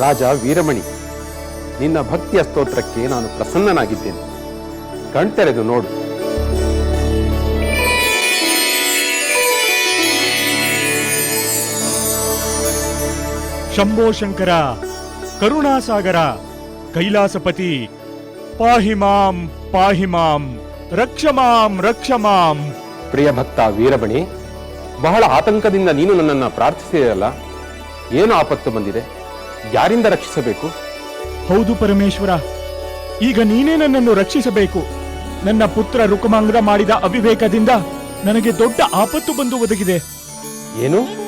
ರಾಜ ವೀರಮಣಿ ನಿನ್ನ ಭಕ್ತಿಯ ಸ್ತೋತ್ರಕ್ಕೆ ನಾನು ಪ್ರಸನ್ನನಾಗಿದ್ದೇನೆ. ಕಣ್ತೆರೆದು ನೋಡು. ಶಂಭೋ ಶಂಕರ ಕರುಣಾಸಾಗರ ಕೈಲಾಸಪತಿ ಪಾಹಿ ಮಾಂ ರಕ್ಷಮಾಂ ರಕ್ಷಮಾಂ ಪ್ರಿಯ ಭಕ್ತ ವೀರಮಣಿ ಬಹಳ ಆತಂಕದಿಂದ ನೀನು ನನ್ನನ್ನು ಪ್ರಾರ್ಥಿಸಿದೆಯಲ್ಲ ಏನು ಆಪತ್ತು ಬಂದಿದೆ? ಯಾರಿಂದ ರಕ್ಷಿಸಬೇಕು? ಹೌದು ಪರಮೇಶ್ವರ. ಈಗ ನೀನೇ ನನ್ನನ್ನು ರಕ್ಷಿಸಬೇಕು. ನನ್ನ ಪುತ್ರ ರುಕಮಾಂಗ್ರ ಮಾಡಿದ ಅವಿವೇಕದಿಂದ ನನಗೆ ದೊಡ್ಡ ಆಪತ್ತು ಬಂದು ಒದಗಿದೆ. ಏನು?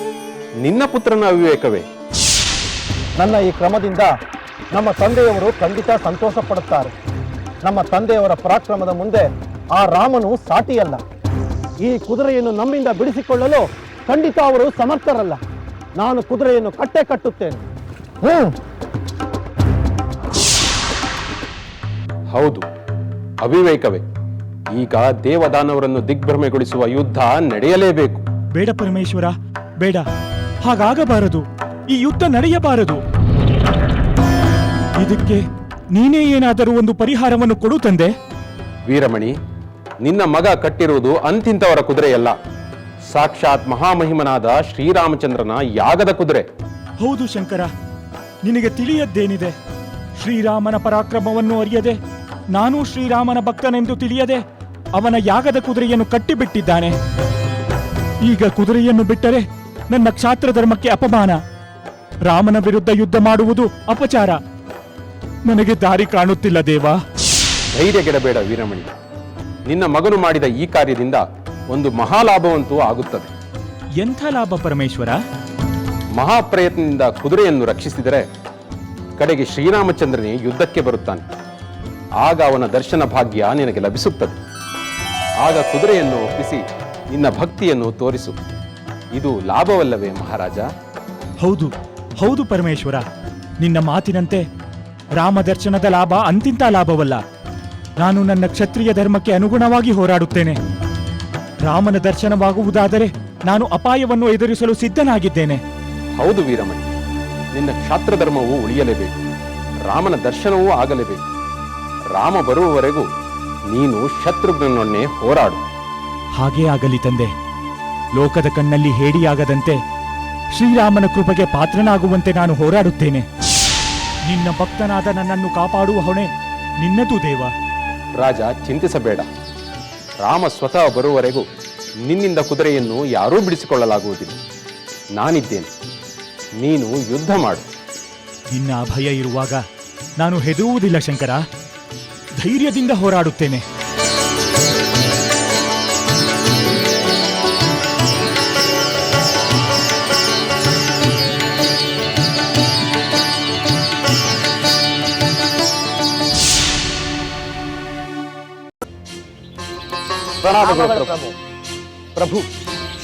ನಿನ್ನ ಪುತ್ರನ ಅವಿವೇಕವೇ? ನನ್ನ ಈ ಕ್ರಮದಿಂದ ನಮ್ಮ ತಂದೆಯವರು ಖಂಡಿತ ಸಂತೋಷ ಪಡುತ್ತಾರೆ ನಮ್ಮ ತಂದೆಯವರ ಪರಾಕ್ರಮದ ಮುಂದೆ ಆ ರಾಮನು ಸಾಟಿಯಲ್ಲ. ಈ ಕುದುರೆಯನ್ನು ನಮ್ಮಿಂದ ಬಿಡಿಸಿಕೊಳ್ಳಲು ಖಂಡಿತ ಅವರು ಸಮರ್ಥರಲ್ಲ. ನಾನು ಕುದುರೆಯನ್ನು ಕಟ್ಟೆ ಕಟ್ಟುತ್ತೇನೆ. ಹೌದು ಅವಿವೇಕವೇ. ಈಗ ದೇವದಾನವರನ್ನು ದಿಗ್ಭ್ರಮೆಗೊಳಿಸುವ ಯುದ್ಧ ನಡೆಯಲೇಬೇಕು. ಬೇಡ ಪರಮೇಶ್ವರ ಬೇಡ. ಹಾಗಾಗಬಾರದು. ಈ ಯುದ್ಧ ನಡೆಯಬಾರದು. ಇದಕ್ಕೆ ನೀನೇ ಏನಾದರೂ ಒಂದು ಪರಿಹಾರವನ್ನು ಕೊಡು ತಂದೆ. ವೀರಮಣಿ ನಿನ್ನ ಮಗ ಕಟ್ಟಿರುವುದು ಅಂತಿಂತವರ ಕುದುರೆಯಲ್ಲ. ಸಾಕ್ಷಾತ್ ಮಹಾಮಹಿಮನಾದ ಶ್ರೀರಾಮಚಂದ್ರನ ಯಾಗದ ಕುದುರೆ. ಹೌದು ಶಂಕರ. ನಿನಗೆ ತಿಳಿಯದ್ದೇನಿದೆ? ಶ್ರೀರಾಮನ ಪರಾಕ್ರಮವನ್ನು ಅರಿಯದೆ ನಾನು ಶ್ರೀರಾಮನ ಭಕ್ತನೆಂದು ತಿಳಿಯದೆ ಅವನ ಯಾಗದ ಕುದುರೆಯನ್ನು ಕಟ್ಟಿಬಿಟ್ಟಿದ್ದಾನೆ. ಈಗ ಕುದುರೆಯನ್ನು ಬಿಟ್ಟರೆ ನನ್ನ ಕ್ಷಾತ್ರ ಧರ್ಮಕ್ಕೆ ಅಪಮಾನ. ರಾಮನ ವಿರುದ್ಧ ಯುದ್ಧ ಮಾಡುವುದು ಅಪಚಾರ. ನನಗೆ ದಾರಿ ಕಾಣುತ್ತಿಲ್ಲ ದೇವ. ಧೈರ್ಯಗೆಡಬೇಡ ವೀರಮಣಿ. ನಿನ್ನ ಮಗನು ಮಾಡಿದ ಈ ಕಾರ್ಯದಿಂದ ಒಂದು ಮಹಾಲಾಭವಂತೂ ಆಗುತ್ತದೆ. ಎಂಥ ಲಾಭ ಪರಮೇಶ್ವರ? ಮಹಾಪ್ರಯತ್ನದಿಂದ ಕುದುರೆಯನ್ನು ರಕ್ಷಿಸಿದರೆ ಕಡೆಗೆ ಶ್ರೀರಾಮಚಂದ್ರನೇ ಯುದ್ಧಕ್ಕೆ ಬರುತ್ತಾನೆ. ಆಗ ಅವನ ದರ್ಶನ ಭಾಗ್ಯ ನಿನಗೆ ಲಭಿಸುತ್ತದೆ. ಆಗ ಕುದುರೆಯನ್ನು ಒಪ್ಪಿಸಿ ನಿನ್ನ ಭಕ್ತಿಯನ್ನು ತೋರಿಸು. ಇದು ಲಾಭವಲ್ಲವೇ ಮಹಾರಾಜ? ಹೌದು ಹೌದು ಪರಮೇಶ್ವರ. ನಿನ್ನ ಮಾತಿನಂತೆ ರಾಮ ದರ್ಶನದ ಲಾಭ ಅಂತಿಂತ ಲಾಭವಲ್ಲ. ನಾನು ನನ್ನ ಕ್ಷತ್ರಿಯ ಧರ್ಮಕ್ಕೆ ಅನುಗುಣವಾಗಿ ಹೋರಾಡುತ್ತೇನೆ. ರಾಮನ ದರ್ಶನವಾಗುವುದಾದರೆ ನಾನು ಅಪಾಯವನ್ನು ಎದುರಿಸಲು ಸಿದ್ಧನಾಗಿದ್ದೇನೆ. ಹೌದು ವೀರಮಣಿ ನಿನ್ನ ಕ್ಷಾತ್ರ ಧರ್ಮವು ಉಳಿಯಲೇಬೇಕು ರಾಮನ ದರ್ಶನವೂ ಆಗಲೇಬೇಕು. ರಾಮ ಬರುವವರೆಗೂ ನೀನು ಶತ್ರುಘ್ನನೊನ್ನೇ ಹೋರಾಡು. ಹಾಗೇ ಆಗಲಿ ತಂದೆ. ಲೋಕದ ಕಣ್ಣಲ್ಲಿ ಹೇಡಿಯಾಗದಂತೆ ಶ್ರೀರಾಮನ ಕೃಪೆಗೆ ಪಾತ್ರನಾಗುವಂತೆ ನಾನು ಹೋರಾಡುತ್ತೇನೆ. ನಿನ್ನ ಭಕ್ತನಾದ ನನ್ನನ್ನು ಕಾಪಾಡುವ ಹೊಣೆ ನಿನ್ನದು ದೇವ. ರಾಜ ಚಿಂತಿಸಬೇಡ. ರಾಮ ಸ್ವತಃ ಬರುವವರೆಗೂ ನಿನ್ನಿಂದ ಕುದುರೆಯನ್ನು ಯಾರೂ ಬಿಡಿಸಿಕೊಳ್ಳಲಾಗುವುದಿಲ್ಲ. ನಾನಿದ್ದೇನೆ. ನೀನು ಯುದ್ಧ ಮಾಡು. ನಿನ್ನ ಅಭಯ ಇರುವಾಗ ನಾನು ಹೆದರುವುದಿಲ್ಲ ಶಂಕರ. ಧೈರ್ಯದಿಂದ ಹೋರಾಡುತ್ತೇನೆ. ಪ್ರಣಾಮಗಳು ಪ್ರಭು ಪ್ರಭು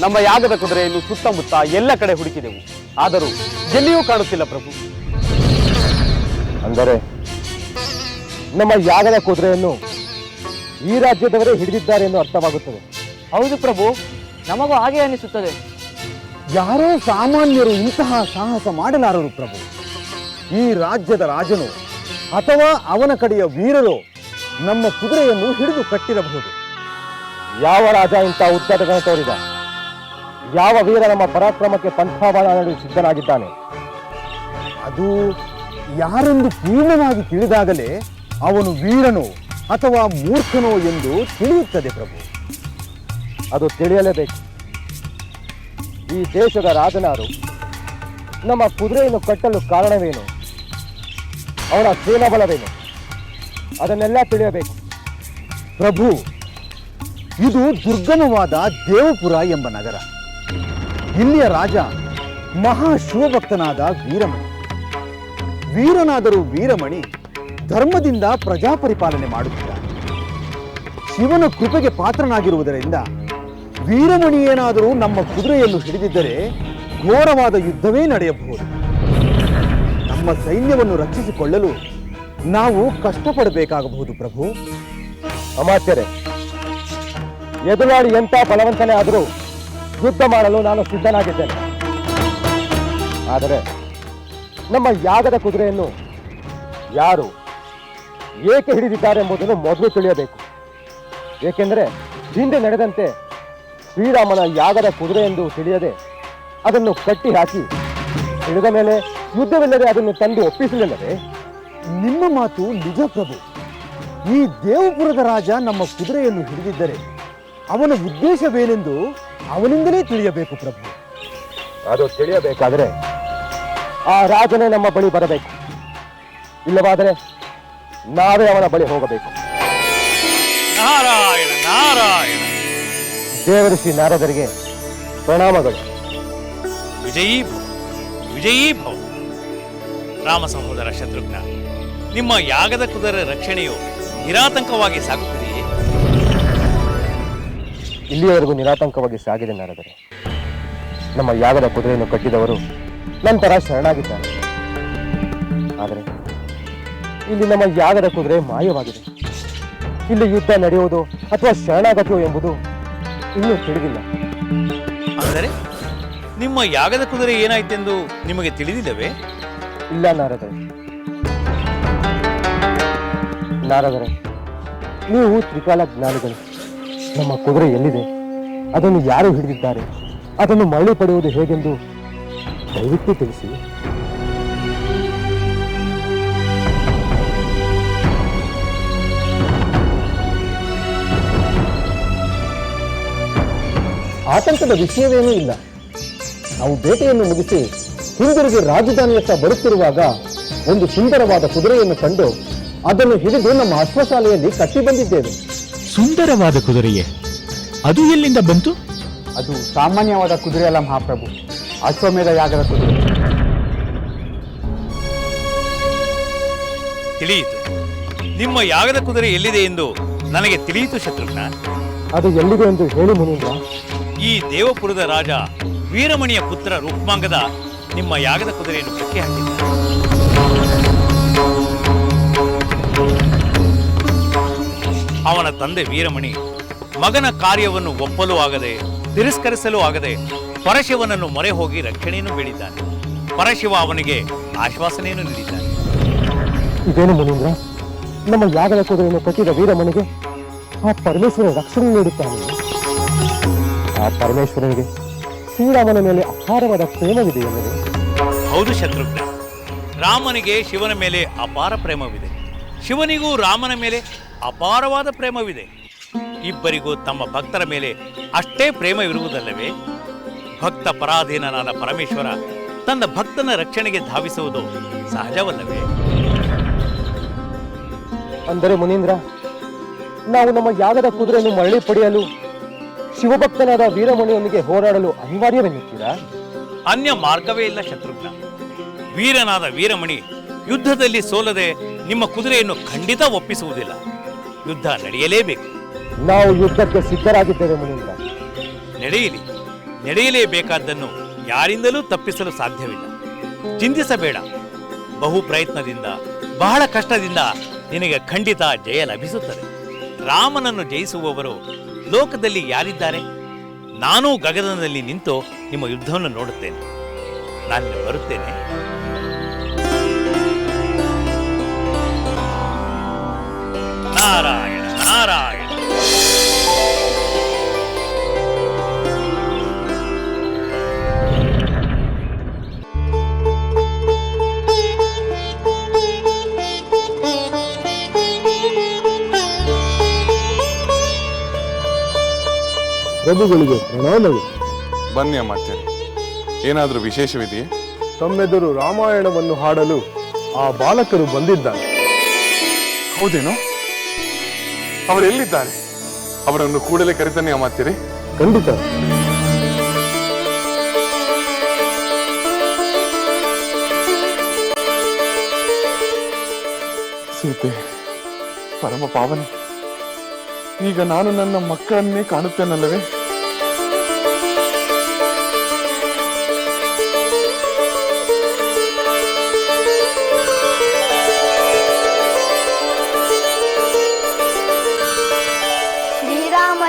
ನಮ್ಮ ಯಾಗದ ಕುದುರೆಯನ್ನು ಸುತ್ತಮುತ್ತ ಎಲ್ಲ ಕಡೆ ಹುಡುಕಿದೆವು. ಆದರೂ ಎಲ್ಲಿಯೂ ಕಾಣುತ್ತಿಲ್ಲ ಪ್ರಭು. ಅಂದರೆ ನಮ್ಮ ಯಾಗದ ಕುದುರೆಯನ್ನು ಈ ರಾಜ್ಯದವರೇ ಹಿಡಿದಿದ್ದಾರೆ ಎಂದು ಅರ್ಥವಾಗುತ್ತದೆ. ಹೌದು ಪ್ರಭು ನಮಗೂ ಹಾಗೆ ಅನಿಸುತ್ತದೆ. ಯಾರೋ ಸಾಮಾನ್ಯರು ಇಂತಹ ಸಾಹಸ ಮಾಡಲಾರರು ಪ್ರಭು. ಈ ರಾಜ್ಯದ ರಾಜನು ಅಥವಾ ಅವನ ಕಡೆಯ ವೀರರು ನಮ್ಮ ಕುದುರೆಯನ್ನು ಹಿಡಿದು ಕಟ್ಟಿರಬಹುದು. ಯಾವ ರಾಜ ಇಂಥ ಉತ್ಪಾದಕ ತೋರಿದ? ಯಾವ ವೀರ ನಮ್ಮ ಪರಾಕ್ರಮಕ್ಕೆ ಪಂಥಾಬಾಲ ನಡೆಯಲು ಸಿದ್ಧನಾಗಿದ್ದಾನೆ? ಅದು ಯಾರೆಂದು ಪೂರ್ಣವಾಗಿ ತಿಳಿದಾಗಲೇ ಅವನು ವೀರನೋ ಅಥವಾ ಮೂರ್ಖನೋ ಎಂದು ತಿಳಿಯುತ್ತದೆ ಪ್ರಭು. ಅದು ತಿಳಿಯಲೇಬೇಕು. ಈ ದೇಶದ ರಾಜನಾರು ನಮ್ಮ ಕುದುರೆಯನ್ನು ಕಟ್ಟಲು ಕಾರಣವೇನು? ಅವನ ಸೇನಾಬಲವೇನು? ಅದನ್ನೆಲ್ಲ ತಿಳಿಯಬೇಕು. ಪ್ರಭು ಇದು ದುರ್ಗಮವಾದ ದೇವಪುರ ಎಂಬ ನಗರ. ಇಲ್ಲಿಯ ರಾಜ, ಮಹಾ ಶಿವಭಕ್ತನಾದ ವೀರಮಣಿ. ವೀರನಾದರೂ ವೀರಮಣಿ ಧರ್ಮದಿಂದ ಪ್ರಜಾಪರಿಪಾಲನೆ ಮಾಡುತ್ತಿದ್ದ ಶಿವನ ಕೃಪೆಗೆ ಪಾತ್ರನಾಗಿರುವುದರಿಂದ ವೀರಮಣಿ ಏನಾದರೂ ನಮ್ಮ ಕುದುರೆಯನ್ನು ಹಿಡಿದಿದ್ದರೆ ಘೋರವಾದ ಯುದ್ಧವೇ ನಡೆಯಬಹುದು. ನಮ್ಮ ಸೈನ್ಯವನ್ನು ರಕ್ಷಿಸಿಕೊಳ್ಳಲು ನಾವು ಕಷ್ಟಪಡಬೇಕಾಗಬಹುದು ಪ್ರಭು. ಅಮಾತ್ಯರೇ, ಎದುರಾಳಿ ಎಂಥ ಬಲವಂತನೇ ಆದರೂ ಯುದ್ಧ ಮಾಡಲು ನಾನು ಸಿದ್ಧನಾಗಿದ್ದೇನೆ. ಆದರೆ ನಮ್ಮ ಯಾಗದ ಕುದುರೆಯನ್ನು ಯಾರು ಏಕೆ ಹಿಡಿದಿದ್ದಾರೆ ಎಂಬುದನ್ನು ಮೊದಲು ತಿಳಿಯಬೇಕು. ಏಕೆಂದರೆ ಹಿಂದೆ ನಡೆದಂತೆ ಶ್ರೀರಾಮನ ಯಾಗದ ಕುದುರೆ ಎಂದು ತಿಳಿಯದೆ ಅದನ್ನು ಕಟ್ಟಿ ಹಾಕಿ ಹಿಡಿದ ಮೇಲೆ ಯುದ್ಧವಿಲ್ಲದೆ ಅದನ್ನು ತಂದು ಒಪ್ಪಿಸಲಿಲ್ಲದೆ ನಿಮ್ಮ ಮಾತು ನಿಜ ಪ್ರಭು. ಈ ದೇವಪುರದ ರಾಜ ನಮ್ಮ ಕುದುರೆಯನ್ನು ಹಿಡಿದಿದ್ದರೆ ಅವನ ಉದ್ದೇಶವೇನೆಂದು ಅವನಿಂದಲೇ ತಿಳಿಯಬೇಕು ಪ್ರಭು. ಅದು ತಿಳಿಯಬೇಕಾದರೆ ಆ ರಾಜನೇ ನಮ್ಮ ಬಳಿ ಬರಬೇಕು. ಇಲ್ಲವಾದರೆ ನಾವೇ ಅವನ ಬಳಿ ಹೋಗಬೇಕು. ನಾರಾಯಣ ನಾರಾಯಣ. ದೇವಋಷಿ ನಾರದರಿಗೆ ಪ್ರಣಾಮಗಳು. ವಿಜಯೀ ಭವ ವಿಜಯೀ ಭವ ರಾಮ ಸಹೋದರ ಶತ್ರುಘ್ನ ನಿಮ್ಮ ಯಾಗದ ಕುದುರೆ ರಕ್ಷಣೆಯು ನಿರಾತಂಕವಾಗಿ ಸಾಗುತ್ತಿದೆಯೇ ಇಲ್ಲಿಯವರೆಗೂ ನಿರಾತಂಕವಾಗಿ ಸಾಗಿದೆ ನಾರದರೆ. ನಮ್ಮ ಯಾಗದ ಕುದುರೆಯನ್ನು ಕಟ್ಟಿದವರು ನಂತರ ಶರಣಾಗಿದ್ದಾರೆ. ಆದರೆ ಇಲ್ಲಿ ನಮ್ಮ ಯಾಗದ ಕುದುರೆ ಮಾಯವಾಗಿದೆ. ಇಲ್ಲಿ ಯುದ್ಧ ನಡೆಯುವುದು ಅಥವಾ ಶರಣಾಗತಿಯೋ ಎಂಬುದು ಇನ್ನೂ ತಿಳಿದಿಲ್ಲ. ಆದರೆ ನಿಮ್ಮ ಯಾಗದ ಕುದುರೆ ಏನಾಯ್ತೆಂದು ನಿಮಗೆ ತಿಳಿದಿಲ್ಲವೇ? ಇಲ್ಲ ನಾರದರೆ. ನಾರದರೆ ನೀವು ತ್ರಿಕಾಲ ಜ್ಞಾನಿಗಳು. ನಮ್ಮ ಕುದುರೆ ಎಲ್ಲಿದೆ? ಅದನ್ನು ಯಾರು ಹಿಡಿದಿದ್ದಾರೆ? ಅದನ್ನು ಮರಳಿ ಪಡೆಯುವುದು ಹೇಗೆಂದು ದಯವಿಟ್ಟು ತಿಳಿಸಿ. ಆತಂಕದ ವಿಷಯವೇನೂ ಇಲ್ಲ. ನಾವು ಬೇಟೆಯನ್ನು ಮುಗಿಸಿ ಹಿಂದಿರುಗಿ ರಾಜಧಾನಿಯತ್ತ ಬರುತ್ತಿರುವಾಗ ಒಂದು ಸುಂದರವಾದ ಕುದುರೆಯನ್ನು ಕಂಡು ಅದನ್ನು ಹಿಡಿದು ನಮ್ಮ ಅಶ್ವಶಾಲೆಯಲ್ಲಿ ಕಟ್ಟಿ ಬಂದಿದ್ದೇವೆ. ಸುಂದರವಾದ ಕುದುರೆಯೇ? ಅದು ಎಲ್ಲಿಂದ ಬಂತು? ಅದು ಸಾಮಾನ್ಯವಾದ ಕುದುರೆ ಅಲ್ಲ ಮಹಾಪ್ರಭು. ಅಶ್ವಮೇಧ ಯಾಗದ ಕುದುರೆ. ತಿಳಿಯಿತು. ನಿಮ್ಮ ಯಾಗದ ಕುದುರೆ ಎಲ್ಲಿದೆ ಎಂದು ನನಗೆ ತಿಳಿಯಿತು ಶತ್ರುಘ್ನ. ಅದು ಎಲ್ಲಿದೆ ಎಂದು ಹೇಳಿ ಮುನೀಂದ್ರ. ಈ ದೇವಪುರದ ರಾಜ ವೀರಮಣಿಯ ಪುತ್ರ ರೂಪಮಾಂಗದ ನಿಮ್ಮ ಯಾಗದ ಕುದುರೆಯನ್ನು ಕಟ್ಟಿ ಹಾಕಿದ್ದಾನೆ. ಅವನ ತಂದೆ ವೀರಮಣಿ ಮಗನ ಕಾರ್ಯವನ್ನು ಒಪ್ಪಲು ಆಗದೆ ತಿರಸ್ಕರಿಸಲು ಆಗದೆ ಪರಶಿವನನ್ನು ಮೊರೆ ಹೋಗಿ ರಕ್ಷಣೆಯನ್ನು ಬೇಡಿದ್ದಾನೆ. ಪರಶಿವ ಅವನಿಗೆ ಆಶ್ವಾಸನೆಯನ್ನು ನೀಡಿದ್ದಾನೆ. ಇದೇನು ಮುನೀಂದ್ರ? ನಮ್ಮ ಯಾಗದ ಕುದುರೆಯನ್ನು ಕಟ್ಟಿದ ವೀರಮಣಿಗೆ ಆ ಪರಮೇಶ್ವರ ರಕ್ಷಣೆ ನೀಡುತ್ತಾನೆ. ಆ ಪರಮೇಶ್ವರನಿಗೆ ಶ್ರೀರಾಮನ ಮೇಲೆ ಅಪಾರವಾದ ಎಂದರೆ ಹೌದು ಶತ್ರುಘ್ನ. ರಾಮನಿಗೆ ಶಿವನ ಮೇಲೆ ಅಪಾರ ಪ್ರೇಮವಿದೆ. ಶಿವನಿಗೂ ರಾಮನ ಮೇಲೆ ಅಪಾರವಾದ ಪ್ರೇಮವಿದೆ. ಇಬ್ಬರಿಗೂ ತಮ್ಮ ಭಕ್ತರ ಮೇಲೆ ಅಷ್ಟೇ ಪ್ರೇಮವಿರುವುದಲ್ಲವೇ? ಭಕ್ತ ಪರಾಧೀನನಾದ ಪರಮೇಶ್ವರ ತನ್ನ ಭಕ್ತನ ರಕ್ಷಣೆಗೆ ಧಾವಿಸುವುದು ಸಹಜವಲ್ಲವೇ? ಅಂದರೆ ಮುನೀಂದ್ರ ನಾವು ನಮ್ಮ ಯಾಗದ ಕುದುರೆಯನ್ನು ಮರಳಿ ಪಡೆಯಲು ಶಿವಭಕ್ತನಾದ ವೀರಮಣಿಯೊಂದಿಗೆ ಹೋರಾಡಲು ಅನಿವಾರ್ಯವೆನ್ನುತ್ತೀರಾ? ಅನ್ಯ ಮಾರ್ಗವೇ ಇಲ್ಲ ಶತ್ರುಘ್ನ. ವೀರನಾದ ವೀರಮಣಿ ಯುದ್ಧದಲ್ಲಿ ಸೋಲದೆ ನಿಮ್ಮ ಕುದುರೆಯನ್ನು ಖಂಡಿತ ಒಪ್ಪಿಸುವುದಿಲ್ಲ. ಯುದ್ಧ ನಡೆಯಲೇಬೇಕು. ನಾವು ಯುದ್ಧಕ್ಕೆ ಸಿದ್ಧರಾಗಿದ್ದೇವೆ ಮುನೀಂದ್ರ ನಡೆಯಲಿ. ನಡೆಯಲೇಬೇಕಾದ್ದನ್ನು ಯಾರಿಂದಲೂ ತಪ್ಪಿಸಲು ಸಾಧ್ಯವಿಲ್ಲ. ಚಿಂತಿಸಬೇಡ. ಬಹು ಪ್ರಯತ್ನದಿಂದ ಬಹಳ ಕಷ್ಟದಿಂದ ನಿನಗೆ ಖಂಡಿತ ಜಯ ಲಭಿಸುತ್ತದೆ. ರಾಮನನ್ನು ಜಯಿಸುವವರು ಲೋಕದಲ್ಲಿ ಯಾರಿದ್ದಾರೆ? ನಾನೂ ಗಗನದಲ್ಲಿ ನಿಂತು ನಿಮ್ಮ ಯುದ್ಧವನ್ನು ನೋಡುತ್ತೇನೆ. ನಾನು ಬರುತ್ತೇನೆ. ನಾರಾಯಣ ನಾರಾಯಣ. ಪ್ರಭುಗಳಿಗೆ ಪ್ರಣಾಮಗಳು. ಬನ್ನಿ ಅಮ್ಮ ಏನಾದರೂ ವಿಶೇಷವಿದೆಯೇ? ತಮ್ಮೆದುರು ರಾಮಾಯಣವನ್ನು ಹಾಡಲು ಆ ಬಾಲಕರು ಬಂದಿದ್ದಾರೆ. ಹೌದೇನೋ? ಅವರು ಎಲ್ಲಿದ್ದಾರೆ? ಅವರನ್ನು ಕೂಡಲೇ ಕರೆತನ್ನಿ ಅಮಾತ್ಯರೆ. ಖಂಡಿತ. ಸೀತೆ ಪರಮ ಪಾವನೆ. ಈಗ ನಾನು ನನ್ನ ಮಕ್ಕಳನ್ನೇ ಕಾಣುತ್ತೇನಲ್ಲವೇ?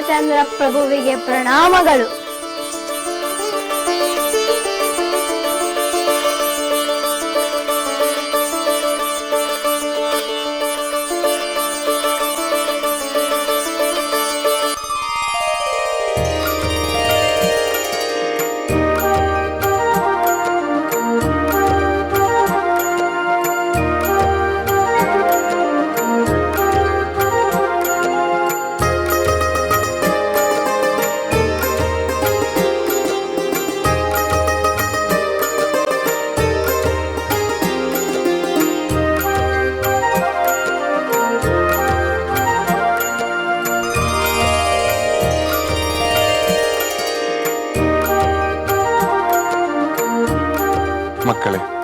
ಶ್ರೀರಾಮಚಂದ್ರ ಪ್ರಭುವಿಗೆ ಪ್ರಣಾಮಗಳು. മക്കളെ.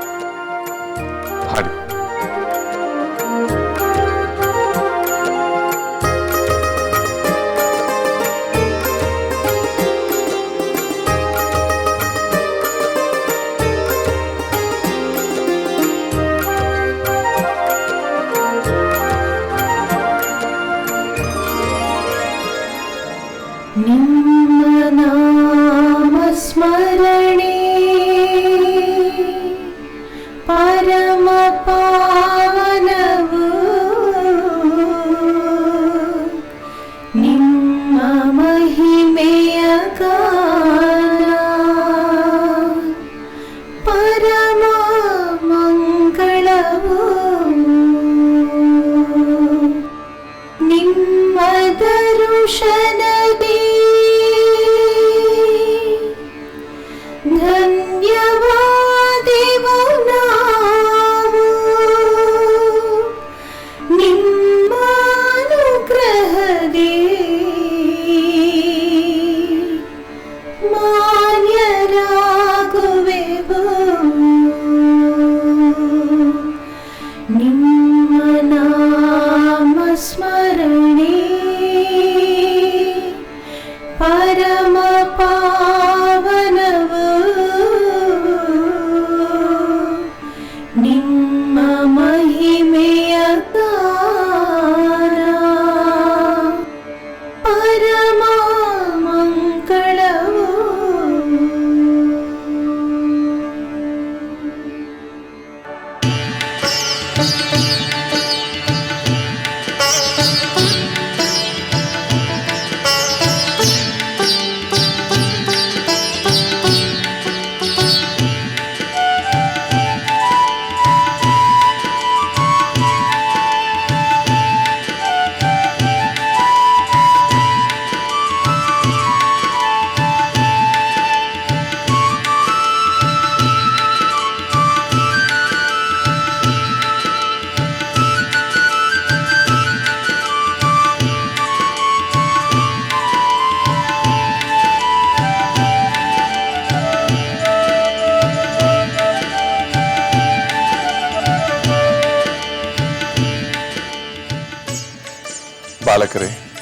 ಬಾಲಕರೇ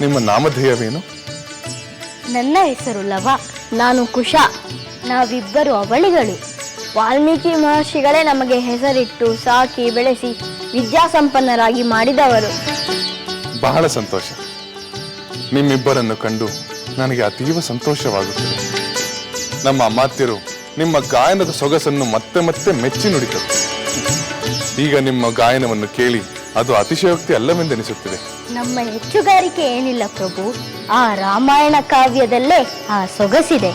ನಿಮ್ಮ ನಾಮಧೇಯವೇನು? ನನ್ನ ಹೆಸರು ಲವ ನಾನು ಕುಶ ನಾವಿಬ್ಬರು ಅವಳಿಗಳು. ವಾಲ್ಮೀಕಿ ಮಹರ್ಷಿಗಳೇ ನಮಗೆ ಹೆಸರಿಟ್ಟು ಸಾಕಿ ಬೆಳೆಸಿ ವಿದ್ಯಾಸಂಪನ್ನರಾಗಿ ಮಾಡಿದವರು. ಬಹಳ ಸಂತೋಷ. ನಿಮ್ಮಿಬ್ಬರನ್ನು ಕಂಡು ನನಗೆ ಅತೀವ ಸಂತೋಷವಾಗುತ್ತದೆ. ನಮ್ಮ ಅಮಾತ್ಯರು ನಿಮ್ಮ ಗಾಯನದ ಸೊಗಸನ್ನು ಮತ್ತೆ ಮತ್ತೆ ಮೆಚ್ಚಿ ನುಡಿದರು ಈಗ ನಿಮ್ಮ ಗಾಯನವನ್ನು ಕೇಳಿ ಅದು ಅತಿಶಯೋಕ್ತಿ ಅಲ್ಲವೆಂದೆನಿಸುತ್ತಿದೆ. ನಮ್ಮ ಹೆಚ್ಚುಗಾರಿಕೆ ಏನಿಲ್ಲ ಪ್ರಭು ಆ ರಾಮಾಯಣ ಕಾವ್ಯದಲ್ಲೇ ಆ ಸೊಗಸಿದೆ.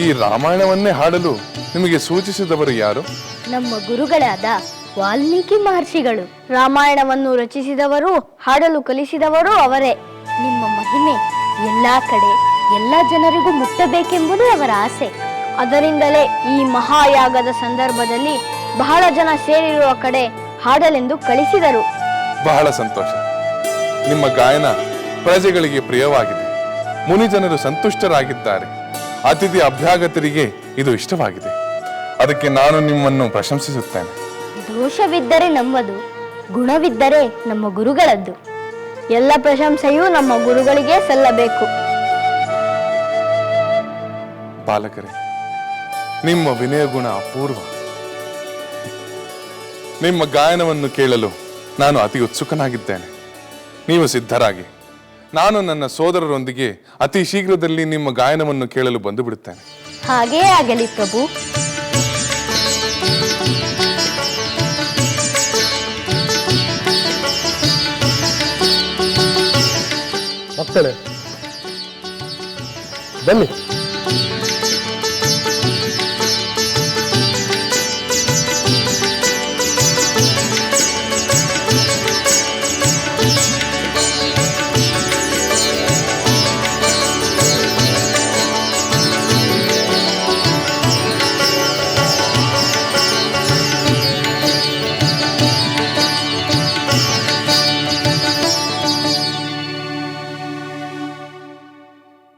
ಈ ರಾಮಾಯಣವನ್ನೇ ಹಾಡಲು ನಿಮಗೆ ಸೂಚಿಸಿದವರು ಯಾರು? ನಮ್ಮ ಗುರುಗಳಾದ ವಾಲ್ಮೀಕಿ ಮಹರ್ಷಿಗಳು ರಾಮಾಯಣವನ್ನು ರಚಿಸಿದವರು ಹಾಡಲು ಕಲಿಸಿದವರು ಅವರೇ. ನಿಮ್ಮ ಮಹಿಮೆ ಎಲ್ಲಾ ಕಡೆ ಎಲ್ಲ ಜನರಿಗೂ ಮುಟ್ಟಬೇಕೆಂಬುದು ಅವರ ಆಸೆ. ಅದರಿಂದಲೇ ಈ ಮಹಾಯಾಗದ ಸಂದರ್ಭದಲ್ಲಿ ಬಹಳ ಜನ ಸೇರಿರುವ ಕಡೆ ಹಾಡಲೆಂದು ಕಳಿಸಿದರು. ಬಹಳ ಸಂತೋಷ. ನಿಮ್ಮ ಗಾಯನ ಪ್ರಜೆಗಳಿಗೆ ಪ್ರಿಯವಾಗಿದೆ. ಮುನಿಜನರು ಸಂತುಷ್ಟರಾಗಿದ್ದಾರೆ. ಅತಿಥಿ ಅಭ್ಯಾಗತರಿಗೆ ಇದು ಇಷ್ಟವಾಗಿದೆ. ಅದಕ್ಕೆ ನಾನು ನಿಮ್ಮನ್ನು ಪ್ರಶಂಸಿಸುತ್ತೇನೆ. ದೋಷವಿದ್ದರೆ ನಮ್ಮದು ಗುಣವಿದ್ದರೆ ನಮ್ಮ ಗುರುಗಳದ್ದು. ಎಲ್ಲ ಪ್ರಶಂಸೆಯೂ ನಮ್ಮ ಗುರುಗಳಿಗೆ ಸಲ್ಲಬೇಕು. ಬಾಲಕರೇ ನಿಮ್ಮ ವಿನಯ ಗುಣ ಅಪೂರ್ವ. ನಿಮ್ಮ ಗಾಯನವನ್ನು ಕೇಳಲು ನಾನು ಅತಿ ಉತ್ಸುಕನಾಗಿದ್ದೇನೆ. ನೀವು ಸಿದ್ಧರಾಗಿ. ನಾನು ನನ್ನ ಸೋದರರೊಂದಿಗೆ ಅತಿ ಶೀಘ್ರದಲ್ಲಿ ನಿಮ್ಮ ಗಾಯನವನ್ನು ಕೇಳಲು ಬಂದು ಬಿಡುತ್ತೇನೆ ಹಾಗೇ ಆಗಲಿ ಪ್ರಭು. ಮಕ್ಕಳೇ ಬನ್ನಿ.